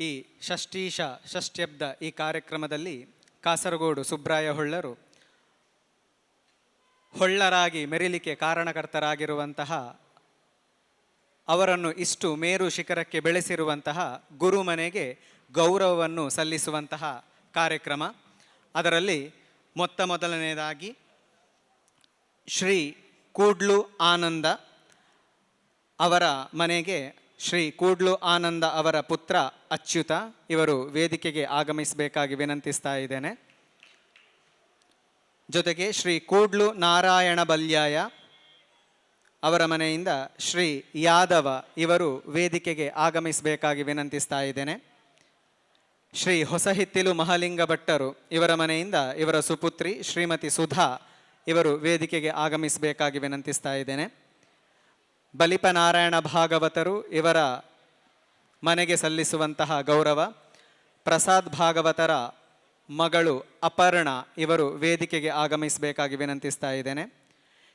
ಈ ಷಷ್ಠೀಶ ಷಷ್ಟ್ಯಬ್ದ ಈ ಕಾರ್ಯಕ್ರಮದಲ್ಲಿ ಕಾಸರಗೋಡು ಸುಬ್ರಾಯ ಹೊಳ್ಳರು ಹೊಳ್ಳರಾಗಿ ಮೆರಿಲಿಕ್ಕೆ ಕಾರಣಕರ್ತರಾಗಿರುವಂತಹ, ಅವರನ್ನು ಇಷ್ಟು ಮೇರು ಶಿಖರಕ್ಕೆ ಬೆಳೆಸಿರುವಂತಹ ಗುರುಮನೆಗೆ ಗೌರವವನ್ನು ಸಲ್ಲಿಸುವಂತಹ ಕಾರ್ಯಕ್ರಮ. ಅದರಲ್ಲಿ ಮೊತ್ತ ಮೊದಲನೆಯದಾಗಿ ಶ್ರೀ ಕೂಡ್ಲು ಆನಂದ ಅವರ ಮನೆಗೆ ಶ್ರೀ ಕೂಡ್ಲು ಆನಂದ ಅವರ ಪುತ್ರ ಅಚ್ಯುತ ಇವರು ವೇದಿಕೆಗೆ ಆಗಮಿಸಬೇಕಾಗಿ ವಿನಂತಿಸ್ತಾ ಇದ್ದೇನೆ. ಜೊತೆಗೆ ಶ್ರೀ ಕೂಡ್ಲು ನಾರಾಯಣ ಬಲ್ಯಾಯ ಅವರ ಮನೆಯಿಂದ ಶ್ರೀ ಯಾದವ ಇವರು ವೇದಿಕೆಗೆ ಆಗಮಿಸಬೇಕಾಗಿ ವಿನಂತಿಸ್ತಾ ಇದ್ದೇನೆ. ಶ್ರೀ ಹೊಸಹಿತ್ತಿಲು ಮಹಾಲಿಂಗ ಭಟ್ಟರು ಇವರ ಮನೆಯಿಂದ ಇವರ ಸುಪುತ್ರಿ ಶ್ರೀಮತಿ ಸುಧಾ ಇವರು ವೇದಿಕೆಗೆ ಆಗಮಿಸಬೇಕಾಗಿ ವಿನಂತಿಸ್ತಾ ಇದ್ದೇನೆ. ಬಲಿಪನಾರಾಯಣ ಭಾಗವತರು ಇವರ ಮನೆಗೆ ಸಲ್ಲಿಸುವಂತಹ ಗೌರವ, ಪ್ರಸಾದ್ ಭಾಗವತರ ಮಗಳು ಅಪರ್ಣ ಇವರು ವೇದಿಕೆಗೆ ಆಗಮಿಸಬೇಕಾಗಿ ವಿನಂತಿಸ್ತಾ ಇದ್ದೇನೆ.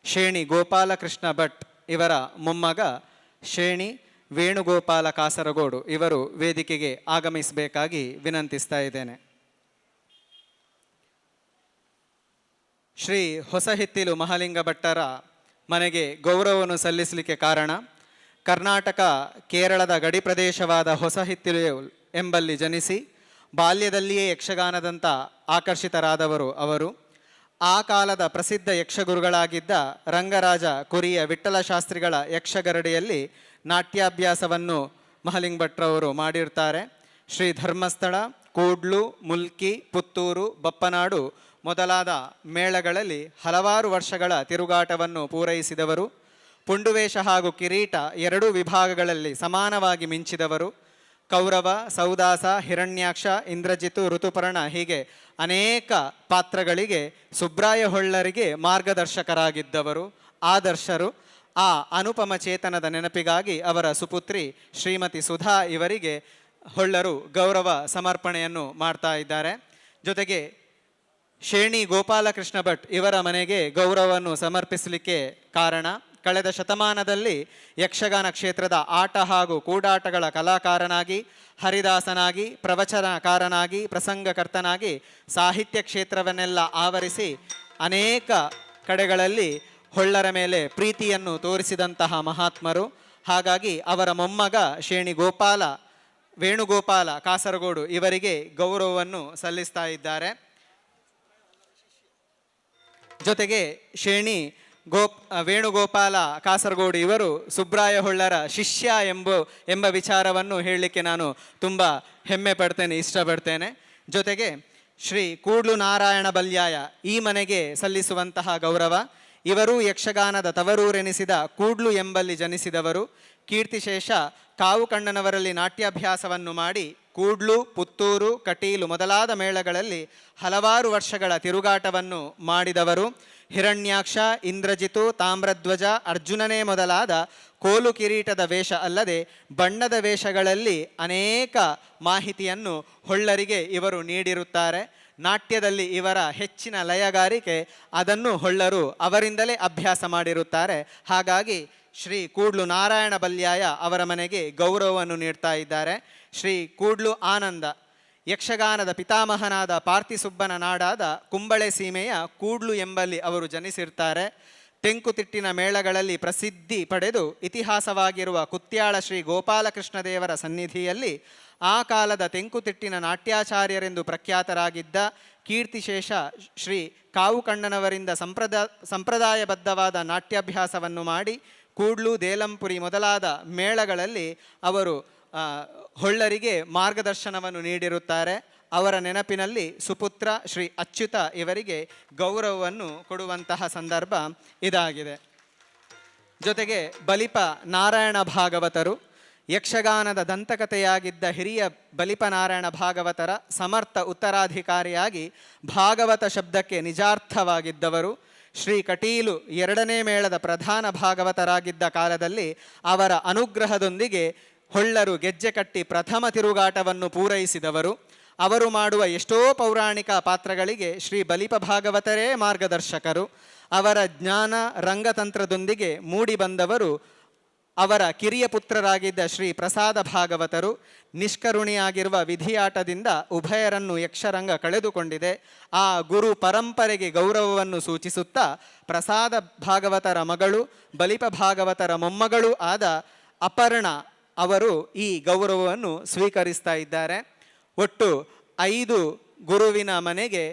ಶೇಣಿ ಗೋಪಾಲಕೃಷ್ಣ ಭಟ್ ಇವರ ಮೊಮ್ಮಗ, ಶೇಣಿ ವೇಣುಗೋಪಾಲ ಕಾಸರಗೋಡು ಇವರು ವೇದಿಕೆಗೆ ಆಗಮಿಸಬೇಕಾಗಿ ವಿನಂತಿಸ್ತಾ ಇದ್ದೇನೆ. ಶ್ರೀ ಹೊಸಹಿತ್ತಿಲು ಮಹಾಲಿಂಗ ಭಟ್ಟರ ಮನೆಗೆ ಗೌರವವನ್ನು ಸಲ್ಲಿಸಲಿಕ್ಕೆ ಕಾರಣ ಕರ್ನಾಟಕ ಕೇರಳದ ಗಡಿ ಪ್ರದೇಶವಾದ ಹೊಸಹಿತ್ತಿಲು ಎಂಬಲ್ಲಿ ಜನಿಸಿ ಬಾಲ್ಯದಲ್ಲಿಯೇ ಯಕ್ಷಗಾನದಂತ ಆಕರ್ಷಿತರಾದವರು ಅವರು. ಆ ಕಾಲದ ಪ್ರಸಿದ್ಧ ಯಕ್ಷಗುರುಗಳಾಗಿದ್ದ ರಂಗರಾಜ ಕುರಿಯ ವಿಠ್ಠಲ ಶಾಸ್ತ್ರಿಗಳ ಯಕ್ಷಗರಡಿಯಲ್ಲಿ ನಾಟ್ಯಾಭ್ಯಾಸವನ್ನು ಮಹಲಿಂಗ್ ಭಟ್ರವರು ಮಾಡಿರ್ತಾರೆ. ಶ್ರೀ ಧರ್ಮಸ್ಥಳ ಕೂಡ್ಲು, ಮುಲ್ಕಿ, ಪುತ್ತೂರು, ಬಪ್ಪನಾಡು ಮೊದಲಾದ ಮೇಳಗಳಲ್ಲಿ ಹಲವಾರು ವರ್ಷಗಳ ತಿರುಗಾಟವನ್ನು ಪೂರೈಸಿದವರು. ಪುಂಡುವೇಷ ಹಾಗೂ ಕಿರೀಟ ಎರಡೂ ವಿಭಾಗಗಳಲ್ಲಿ ಸಮಾನವಾಗಿ ಮಿಂಚಿದವರು. ಕೌರವ, ಸೌದಾಸ, ಹಿರಣ್ಯಾಕ್ಷ, ಇಂದ್ರಜಿತು, ಋತುಪರ್ಣ ಹೀಗೆ ಅನೇಕ ಪಾತ್ರಗಳಿಗೆ ಸುಬ್ರಾಯ ಹೊಳ್ಳರಿಗೆ ಮಾರ್ಗದರ್ಶಕರಾಗಿದ್ದವರು, ಆದರ್ಶರು. ಆ ಅನುಪಮ ಚೇತನದ ನೆನಪಿಗಾಗಿ ಅವರ ಸುಪುತ್ರಿ ಶ್ರೀಮತಿ ಸುಧಾ ಇವರಿಗೆ ಹೊಳ್ಳರು ಗೌರವ ಸಮರ್ಪಣೆಯನ್ನು ಮಾಡ್ತಾ ಇದ್ದಾರೆ. ಜೊತೆಗೆ ಶೇಣಿ ಗೋಪಾಲಕೃಷ್ಣ ಭಟ್ ಇವರ ಮನೆಗೆ ಗೌರವವನ್ನು ಸಮರ್ಪಿಸಲಿಕ್ಕೆ ಕಾರಣ, ಕಳೆದ ಶತಮಾನದಲ್ಲಿ ಯಕ್ಷಗಾನ ಕ್ಷೇತ್ರದ ಆಟ ಹಾಗೂ ಕೂಡಾಟಗಳ ಕಲಾಕಾರನಾಗಿ, ಹರಿದಾಸನಾಗಿ, ಪ್ರವಚನಕಾರನಾಗಿ, ಪ್ರಸಂಗಕರ್ತನಾಗಿ ಸಾಹಿತ್ಯ ಕ್ಷೇತ್ರವನ್ನೆಲ್ಲ ಆವರಿಸಿ ಅನೇಕ ಕಡೆಗಳಲ್ಲಿ ಹೊಳ್ಳರ ಮೇಲೆ ಪ್ರೀತಿಯನ್ನು ತೋರಿಸಿದಂತಹ ಮಹಾತ್ಮರು. ಹಾಗಾಗಿ ಅವರ ಮೊಮ್ಮಗ ಶೇಣಿ ಗೋಪಾಲ, ವೇಣುಗೋಪಾಲ ಕಾಸರಗೋಡು ಇವರಿಗೆ ಗೌರವವನ್ನು ಸಲ್ಲಿಸ್ತಾ ಇದ್ದಾರೆ. ಜೊತೆಗೆ ಶೇಣಿ, ಗೋಪ್ ವೇಣುಗೋಪಾಲ, ಕಾಸರಗೋಡು ಇವರು ಸುಬ್ರಾಯ ಹೊಳ್ಳರ ಶಿಷ್ಯ ಎಂಬ ಎಂಬ ವಿಚಾರವನ್ನು ಹೇಳಲಿಕ್ಕೆ ನಾನು ತುಂಬ ಹೆಮ್ಮೆ ಪಡ್ತೇನೆ, ಇಷ್ಟಪಡ್ತೇನೆ. ಜೊತೆಗೆ ಶ್ರೀ ಕೂಡ್ಲು ನಾರಾಯಣ ಬಲ್ಯಾಯ ಈ ಮನೆಗೆ ಸಲ್ಲಿಸುವಂತಹ ಗೌರವ, ಇವರು ಯಕ್ಷಗಾನದ ತವರೂರೆನಿಸಿದ ಕೂಡ್ಲು ಎಂಬಲ್ಲಿ ಜನಿಸಿದವರು, ಕೀರ್ತಿಶೇಷ ಕಾವು ಕಣ್ಣನವರಲ್ಲಿ ನಾಟ್ಯಾಭ್ಯಾಸವನ್ನು ಮಾಡಿ ಕೂಡ್ಲು, ಪುತ್ತೂರು, ಕಟೀಲು ಮೊದಲಾದ ಮೇಳಗಳಲ್ಲಿ ಹಲವಾರು ವರ್ಷಗಳ ತಿರುಗಾಟವನ್ನು ಮಾಡಿದವರು. ಹಿರಣ್ಯಾಕ್ಷ, ಇಂದ್ರಜಿತು, ತಾಮ್ರಧ್ವಜ, ಅರ್ಜುನನೇ ಮೊದಲಾದ ಕೋಲು ಕಿರೀಟದ ವೇಷ ಅಲ್ಲದೆ ಬಣ್ಣದ ವೇಷಗಳಲ್ಲಿ ಅನೇಕ ಮಾಹಿತಿಯನ್ನು ಹೊಳ್ಳರಿಗೆ ಇವರು ನೀಡಿರುತ್ತಾರೆ. ನಾಟ್ಯದಲ್ಲಿ ಇವರ ಹೆಚ್ಚಿನ ಲಯಗಾರಿಕೆ ಅದನ್ನು ಹೊಳ್ಳರು ಅವರಿಂದಲೇ ಅಭ್ಯಾಸ ಮಾಡಿರುತ್ತಾರೆ. ಹಾಗಾಗಿ ಶ್ರೀ ಕೂಡ್ಲು ನಾರಾಯಣ ಬಲ್ಯಾಯ ಅವರ ಮನೆಗೆ ಗೌರವವನ್ನು ನೀಡ್ತಾ ಇದ್ದಾರೆ. ಶ್ರೀ ಕೂಡ್ಲು ಆನಂದ, ಯಕ್ಷಗಾನದ ಪಿತಾಮಹನಾದ ಪಾರ್ಥಿಸುಬ್ಬನ ನಾಡಾದ ಕುಂಬಳೆ ಸೀಮೆಯ ಕೂಡ್ಲು ಎಂಬಲ್ಲಿ ಅವರು ಜನಿಸಿರ್ತಾರೆ. ತೆಂಕುತಿಟ್ಟಿನ ಮೇಳಗಳಲ್ಲಿ ಪ್ರಸಿದ್ಧಿ ಪಡೆದು ಇತಿಹಾಸವಾಗಿರುವ ಕುತ್ಯಾಳ ಶ್ರೀ ಗೋಪಾಲಕೃಷ್ಣ ದೇವರ ಸನ್ನಿಧಿಯಲ್ಲಿ ಆ ಕಾಲದ ತೆಂಕುತಿಟ್ಟಿನ ನಾಟ್ಯಾಚಾರ್ಯರೆಂದು ಪ್ರಖ್ಯಾತರಾಗಿದ್ದ ಕೀರ್ತಿಶೇಷ ಶ್ರೀ ಕಾವುಕಣ್ಣನವರಿಂದ ಸಂಪ್ರದ, ಸಂಪ್ರದಾಯಬದ್ಧವಾದ ನಾಟ್ಯಾಭ್ಯಾಸವನ್ನು ಮಾಡಿ ಕೂಡ್ಲು, ದೇಲಂಪುರಿ ಮೊದಲಾದ ಮೇಳಗಳಲ್ಲಿ ಅವರು ಹೊಳ್ಳರಿಗೆ ಮಾರ್ಗದರ್ಶನವನ್ನು ನೀಡಿರುತ್ತಾರೆ. ಅವರ ನೆನಪಿನಲ್ಲಿ ಸುಪುತ್ರ ಶ್ರೀ ಅಚ್ಯುತ ಇವರಿಗೆ ಗೌರವವನ್ನು ಕೊಡುವಂತಹ ಸಂದರ್ಭ ಇದಾಗಿದೆ. ಜೊತೆಗೆ ಬಲಿಪ ನಾರಾಯಣ ಭಾಗವತರು, ಯಕ್ಷಗಾನದ ದಂತಕಥೆಯಾಗಿದ್ದ ಹಿರಿಯ ಬಲಿಪ ನಾರಾಯಣ ಭಾಗವತರ ಸಮರ್ಥ ಉತ್ತರಾಧಿಕಾರಿಯಾಗಿ ಭಾಗವತ ಶಬ್ದಕ್ಕೆ ನಿಜಾರ್ಥವಾಗಿದ್ದವರು, ಶ್ರೀ ಕಟೀಲು ಎರಡನೇ ಮೇಳದ ಪ್ರಧಾನ ಭಾಗವತರಾಗಿದ್ದ ಕಾಲದಲ್ಲಿ ಅವರ ಅನುಗ್ರಹದೊಂದಿಗೆ ಹೊಳ್ಳರು ಗೆಜ್ಜೆ ಕಟ್ಟಿ ಪ್ರಥಮ ತಿರುಗಾಟವನ್ನು ಪೂರೈಸಿದವರು. ಅವರು ಮಾಡುವ ಎಷ್ಟೋ ಪೌರಾಣಿಕ ಪಾತ್ರಗಳಿಗೆ ಶ್ರೀ ಬಲಿಪ ಭಾಗವತರೇ ಮಾರ್ಗದರ್ಶಕರು. ಅವರ ಜ್ಞಾನ ರಂಗತಂತ್ರದೊಂದಿಗೆ ಮೂಡಿಬಂದವರು ಅವರ ಕಿರಿಯ ಪುತ್ರರಾಗಿದ್ದ ಶ್ರೀ ಪ್ರಸಾದ ಭಾಗವತರು. ನಿಷ್ಕರುಣಿಯಾಗಿರುವ ವಿಧಿಯಾಟದಿಂದ ಉಭಯರನ್ನು ಯಕ್ಷರಂಗ ಕಳೆದುಕೊಂಡಿದೆ. ಆ ಗುರು ಪರಂಪರೆಗೆ ಗೌರವವನ್ನು ಸೂಚಿಸುತ್ತಾ ಪ್ರಸಾದ ಭಾಗವತರ ಮಗಳು, ಬಲಿಪ ಭಾಗವತರ ಮೊಮ್ಮಗಳೂ ಆದ ಅಪರ್ಣ ಅವರು ಈ ಗೌರವವನ್ನು ಸ್ವೀಕರಿಸ್ತಾ ಇದ್ದಾರೆ. ಒಟ್ಟು ಐದು ಗುರುವಿನ ಮನೆಗೆ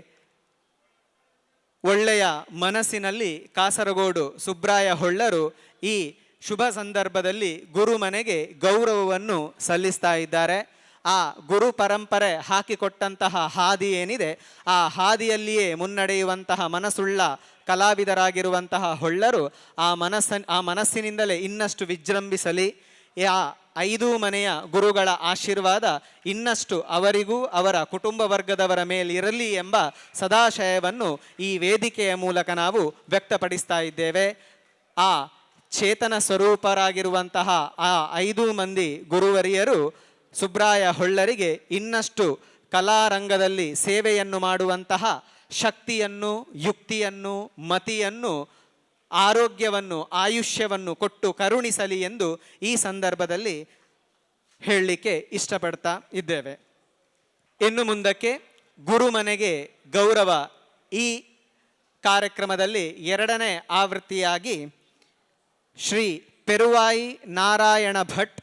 ಒಳ್ಳೆಯ ಮನಸ್ಸಿನಲ್ಲಿ ಕಾಸರಗೋಡು ಸುಬ್ರಾಯ ಹೊಳ್ಳರು ಈ ಶುಭ ಸಂದರ್ಭದಲ್ಲಿ ಗುರು ಮನೆಗೆ ಗೌರವವನ್ನು ಸಲ್ಲಿಸ್ತಾ ಇದ್ದಾರೆ. ಆ ಗುರು ಪರಂಪರೆ ಹಾಕಿಕೊಟ್ಟಂತಹ ಹಾದಿ ಏನಿದೆ, ಆ ಹಾದಿಯಲ್ಲಿಯೇ ಮುನ್ನಡೆಯುವಂತಹ ಮನಸ್ಸುಳ್ಳ ಕಲಾವಿದರಾಗಿರುವಂತಹ ಹೊಳ್ಳರು ಆ ಮನಸ್ಸ ಆ ಮನಸ್ಸಿನಿಂದಲೇ ಇನ್ನಷ್ಟು ವಿಜೃಂಭಿಸಲಿ. ಆ ಐದು ಮನೆಯ ಗುರುಗಳ ಆಶೀರ್ವಾದ ಇನ್ನಷ್ಟು ಅವರಿಗೂ ಅವರ ಕುಟುಂಬ ವರ್ಗದವರ ಮೇಲಿರಲಿ ಎಂಬ ಸದಾಶಯವನ್ನು ಈ ವೇದಿಕೆಯ ಮೂಲಕ ನಾವು ವ್ಯಕ್ತಪಡಿಸ್ತಾ ಇದ್ದೇವೆ. ಆ ಚೇತನ ಸ್ವರೂಪರಾಗಿರುವಂತಹ ಆ ಐದು ಮಂದಿ ಗುರುವರಿಯರು ಸುಬ್ರಾಯ ಹೊಳ್ಳರಿಗೆ ಇನ್ನಷ್ಟು ಕಲಾರಂಗದಲ್ಲಿ ಸೇವೆಯನ್ನು ಮಾಡುವಂತಹ ಶಕ್ತಿಯನ್ನು, ಯುಕ್ತಿಯನ್ನು, ಮತಿಯನ್ನು ಆರೋಗ್ಯವನ್ನು, ಆಯುಷ್ಯವನ್ನು ಕೊಟ್ಟು ಕರುಣಿಸಲಿ ಎಂದು ಈ ಸಂದರ್ಭದಲ್ಲಿ ಹೇಳಲಿಕ್ಕೆ ಇಷ್ಟಪಡ್ತಾ ಇದ್ದೇವೆ. ಇನ್ನು ಮುಂದಕ್ಕೆ ಗುರುಮನೆಗೆ ಗೌರವ ಈ ಕಾರ್ಯಕ್ರಮದಲ್ಲಿ ಎರಡನೇ ಆವೃತ್ತಿಯಾಗಿ ಶ್ರೀ ಪೆರುವಾಯಿ ನಾರಾಯಣ ಭಟ್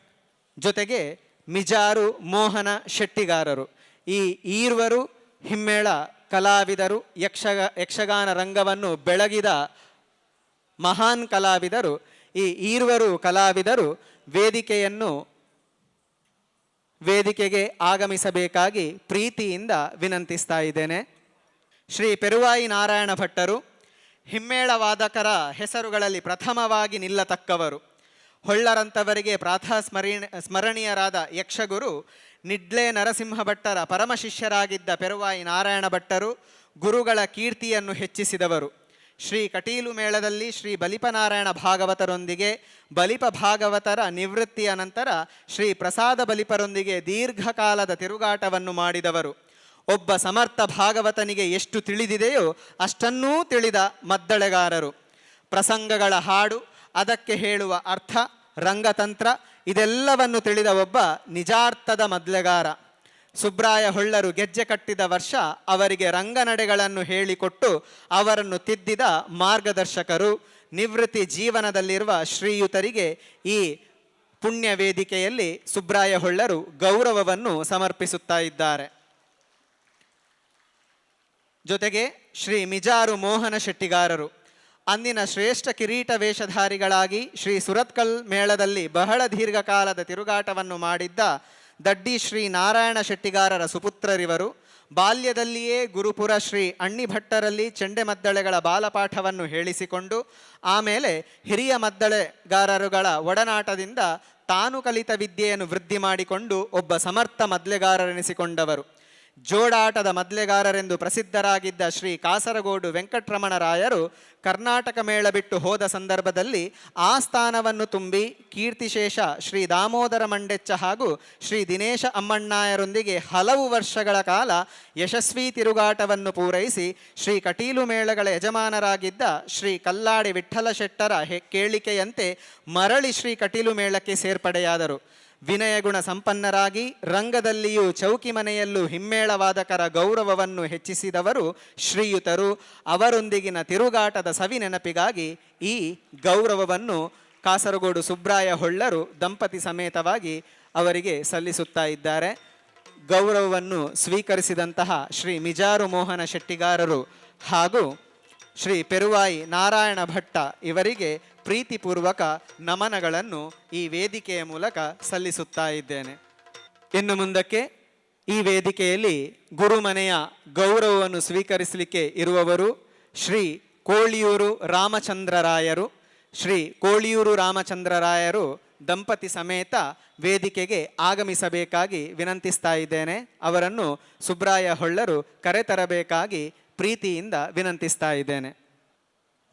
ಜೊತೆಗೆ ಮಿಜಾರು ಮೋಹನ ಶೆಟ್ಟಿಗಾರರು. ಈ ಈರ್ವರು ಹಿಮ್ಮೇಳ ಕಲಾವಿದರು, ಯಕ್ಷಗ, ಯಕ್ಷಗಾನ ರಂಗವನ್ನು ಬೆಳಗಿದ ಮಹಾನ್ ಕಲಾವಿದರು, ಈ ಈರ್ವರು ಕಲಾವಿದರು ವೇದಿಕೆಯನ್ನು ವೇದಿಕೆಗೆ ಆಗಮಿಸಬೇಕಾಗಿ ಪ್ರೀತಿಯಿಂದ ವಿನಂತಿಸ್ತಾ ಇದ್ದೇನೆ. ಶ್ರೀ ಪೆರುವಾಯಿ ನಾರಾಯಣ ಭಟ್ಟರು ಹಿಮ್ಮೇಳ ವಾದಕರ ಹೆಸರುಗಳಲ್ಲಿ ಪ್ರಥಮವಾಗಿ ನಿಲ್ಲತಕ್ಕವರು. ಹೊಳ್ಳರಂತವರಿಗೆ ಪ್ರಾತಃ ಸ್ಮರಣಿ, ಸ್ಮರಣೀಯರಾದ ಯಕ್ಷಗುರು ನಿಡ್ಲೆ ನರಸಿಂಹ ಭಟ್ಟರ ಪರಮ ಶಿಷ್ಯರಾಗಿದ್ದ ಪೆರುವಾಯಿ ನಾರಾಯಣ ಭಟ್ಟರು ಗುರುಗಳ ಕೀರ್ತಿಯನ್ನು ಹೆಚ್ಚಿಸಿದವರು. ಶ್ರೀ ಕಟೀಲು ಮೇಳದಲ್ಲಿ ಶ್ರೀ ಬಲಿಪನಾರಾಯಣ ಭಾಗವತರೊಂದಿಗೆ, ಬಲಿಪ ಭಾಗವತರ ನಿವೃತ್ತಿಯ ನಂತರ ಶ್ರೀ ಪ್ರಸಾದ ಬಲಿಪರೊಂದಿಗೆ ದೀರ್ಘಕಾಲದ ತಿರುಗಾಟವನ್ನು ಮಾಡಿದವರು. ಒಬ್ಬ ಸಮರ್ಥ ಭಾಗವತನಿಗೆ ಎಷ್ಟು ತಿಳಿದಿದೆಯೋ ಅಷ್ಟನ್ನೂ ತಿಳಿದ ಮದ್ದಳೆಗಾರರು. ಪ್ರಸಂಗಗಳ ಹಾಡು, ಅದಕ್ಕೆ ಹೇಳುವ ಅರ್ಥ, ರಂಗತಂತ್ರ, ಇದೆಲ್ಲವನ್ನು ತಿಳಿದ ಒಬ್ಬ ನಿಜಾರ್ಥದ ಮದ್ಲೆಗಾರ. ಸುಬ್ರಾಯ ಹೊಳ್ಳರು ಗೆಜ್ಜೆ ಕಟ್ಟಿದ ವರ್ಷ ಅವರಿಗೆ ರಂಗನಡೆಗಳನ್ನು ಹೇಳಿಕೊಟ್ಟು ಅವರನ್ನು ತಿದ್ದಿದ ಮಾರ್ಗದರ್ಶಕರು. ನಿವೃತ್ತಿ ಜೀವನದಲ್ಲಿರುವ ಶ್ರೀಯುತರಿಗೆ ಈ ಪುಣ್ಯ ವೇದಿಕೆಯಲ್ಲಿ ಸುಬ್ರಾಯ ಹೊಳ್ಳರು ಗೌರವವನ್ನು ಸಮರ್ಪಿಸುತ್ತಾ ಇದ್ದಾರೆ. ಜೊತೆಗೆ ಶ್ರೀ ಮಿಜಾರು ಮೋಹನ ಶೆಟ್ಟಿಗಾರರು, ಅಂದಿನ ಶ್ರೇಷ್ಠ ಕಿರೀಟ ವೇಷಧಾರಿಗಳಾಗಿ ಶ್ರೀ ಸುರತ್ಕಲ್ ಮೇಳದಲ್ಲಿ ಬಹಳ ದೀರ್ಘಕಾಲದ ತಿರುಗಾಟವನ್ನು ಮಾಡಿದ್ದ ದಡ್ಡಿ ಶ್ರೀ ನಾರಾಯಣ ಶೆಟ್ಟಿಗಾರರ ಸುಪುತ್ರರಿವರು, ಬಾಲ್ಯದಲ್ಲಿಯೇ ಗುರುಪುರ ಶ್ರೀ ಅಣ್ಣಿಭಟ್ಟರಲ್ಲಿ ಚೆಂಡೆಮದ್ದಳೆಗಳ ಬಾಲಪಾಠವನ್ನು ಹೇಳಿಸಿಕೊಂಡು, ಆಮೇಲೆ ಹಿರಿಯ ಮದ್ದಳೆಗಾರರುಗಳ ಒಡನಾಟದಿಂದ ತಾನು ಕಲಿತ ವಿದ್ಯೆಯನ್ನು ವೃದ್ಧಿ ಮಾಡಿಕೊಂಡು ಒಬ್ಬ ಸಮರ್ಥ ಮದ್ಲೆಗಾರರೆನಿಸಿಕೊಂಡವರು. ಜೋಡಾಟದ ಮದ್ಲೆಗಾರರೆಂದು ಪ್ರಸಿದ್ಧರಾಗಿದ್ದ ಶ್ರೀ ಕಾಸರಗೋಡು ವೆಂಕಟರಮಣರಾಯರು ಕರ್ನಾಟಕ ಮೇಳ ಬಿಟ್ಟು ಹೋದ ಸಂದರ್ಭದಲ್ಲಿ ಆ ಸ್ಥಾನವನ್ನು ತುಂಬಿ ಕೀರ್ತಿಶೇಷ ಶ್ರೀ ದಾಮೋದರ ಮಂಡೆಚ್ಚ ಹಾಗೂ ಶ್ರೀ ದಿನೇಶ ಅಮ್ಮಣ್ಣಾಯರೊಂದಿಗೆ ಹಲವು ವರ್ಷಗಳ ಕಾಲ ಯಶಸ್ವಿ ತಿರುಗಾಟವನ್ನು ಪೂರೈಸಿ ಶ್ರೀ ಕಟೀಲು ಮೇಳಗಳ ಯಜಮಾನರಾಗಿದ್ದ ಶ್ರೀ ಕಲ್ಲಾಡಿ ವಿಠ್ಠಲ ಶೆಟ್ಟರ ಹೆ, ಕೇಳಿಕೆಯಂತೆ ಮರಳಿ ಶ್ರೀ ಕಟೀಲು ಮೇಳಕ್ಕೆ ಸೇರ್ಪಡೆಯಾದರು. ವಿನಯಗುಣ ಸಂಪನ್ನರಾಗಿ ರಂಗದಲ್ಲಿಯೂ ಚೌಕಿ ಮನೆಯಲ್ಲೂ ಹಿಮ್ಮೇಳವಾದಕರ ಗೌರವವನ್ನು ಹೆಚ್ಚಿಸಿದವರು ಶ್ರೀಯುತರು. ಅವರೊಂದಿಗಿನ ತಿರುಗಾಟದ ಸವಿ ನೆನಪಿಗಾಗಿ ಈ ಗೌರವವನ್ನು ಕಾಸರಗೋಡು ಸುಬ್ರಾಯ ಹೊಳ್ಳರು ದಂಪತಿ ಸಮೇತವಾಗಿ ಅವರಿಗೆ ಸಲ್ಲಿಸುತ್ತಾ ಇದ್ದಾರೆ. ಗೌರವವನ್ನು ಸ್ವೀಕರಿಸಿದಂತಹ ಶ್ರೀ ಮಿಜಾರು ಮೋಹನ ಶೆಟ್ಟಿಗಾರರು ಹಾಗೂ ಶ್ರೀ ಪೆರುವಾಯಿ ನಾರಾಯಣ ಭಟ್ಟ ಇವರಿಗೆ ಪ್ರೀತಿಪೂರ್ವಕ ನಮನಗಳನ್ನು ಈ ವೇದಿಕೆಯ ಮೂಲಕ ಸಲ್ಲಿಸುತ್ತಾ ಇದ್ದೇನೆ. ಇನ್ನು ಮುಂದಕ್ಕೆ ಈ ವೇದಿಕೆಯಲ್ಲಿ ಗುರುಮನೆಯ ಗೌರವವನ್ನು ಸ್ವೀಕರಿಸಲಿಕ್ಕೆ ಇರುವವರು ಶ್ರೀ ಕೋಳಿಯೂರು ರಾಮಚಂದ್ರರಾಯರು. ಶ್ರೀ ಕೋಳಿಯೂರು ರಾಮಚಂದ್ರರಾಯರು ದಂಪತಿ ಸಮೇತ ವೇದಿಕೆಗೆ ಆಗಮಿಸಬೇಕಾಗಿ ವಿನಂತಿಸ್ತಾ ಇದ್ದೇನೆ. ಅವರನ್ನು ಸುಬ್ರಾಯ ಹೊಳ್ಳರು ಕರೆತರಬೇಕಾಗಿ ಪ್ರೀತಿಯಿಂದ ವಿನಂತಿಸ್ತಾ ಇದ್ದೇನೆ.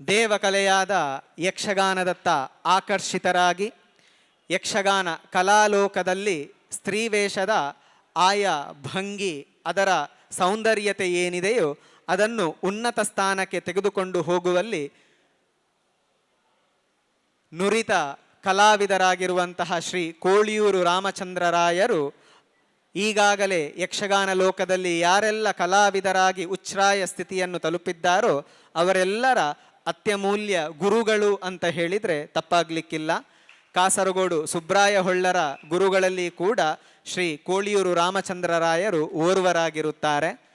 ದೇವಕಲೆಯಾದ ಯಕ್ಷಗಾನದತ್ತ ಆಕರ್ಷಿತರಾಗಿ, ಯಕ್ಷಗಾನ ಕಲಾಲೋಕದಲ್ಲಿ ಸ್ತ್ರೀವೇಷದ ಆಯಾ ಭಂಗಿ ಅದರ ಸೌಂದರ್ಯತೆ ಏನಿದೆಯೋ ಅದನ್ನು ಉನ್ನತ ಸ್ಥಾನಕ್ಕೆ ತೆಗೆದುಕೊಂಡು ಹೋಗುವಲ್ಲಿ ನುರಿತ ಕಲಾವಿದರಾಗಿರುವಂತಹ ಶ್ರೀ ಕೋಳಿಯೂರು ರಾಮಚಂದ್ರರಾಯರು ಈಗಾಗಲೇ ಯಕ್ಷಗಾನ ಲೋಕದಲ್ಲಿ ಯಾರೆಲ್ಲ ಕಲಾವಿದರಾಗಿ ಉಚ್ಛ್ರಾಯ ಸ್ಥಿತಿಯನ್ನು ತಲುಪಿದ್ದಾರೋ ಅವರೆಲ್ಲರ ಅತ್ಯಮೂಲ್ಯ ಗುರುಗಳು ಅಂತ ಹೇಳಿದರೆ ತಪ್ಪಾಗ್ಲಿಕ್ಕಿಲ್ಲ. ಕಾಸರಗೋಡು ಸುಬ್ರಾಯ ಹೊಳ್ಳರ ಗುರುಗಳಲ್ಲಿ ಕೂಡ ಶ್ರೀ ಕೋಳಿಯೂರು ರಾಮಚಂದ್ರರಾಯರು ಓರ್ವರಾಗಿರುತ್ತಾರೆ.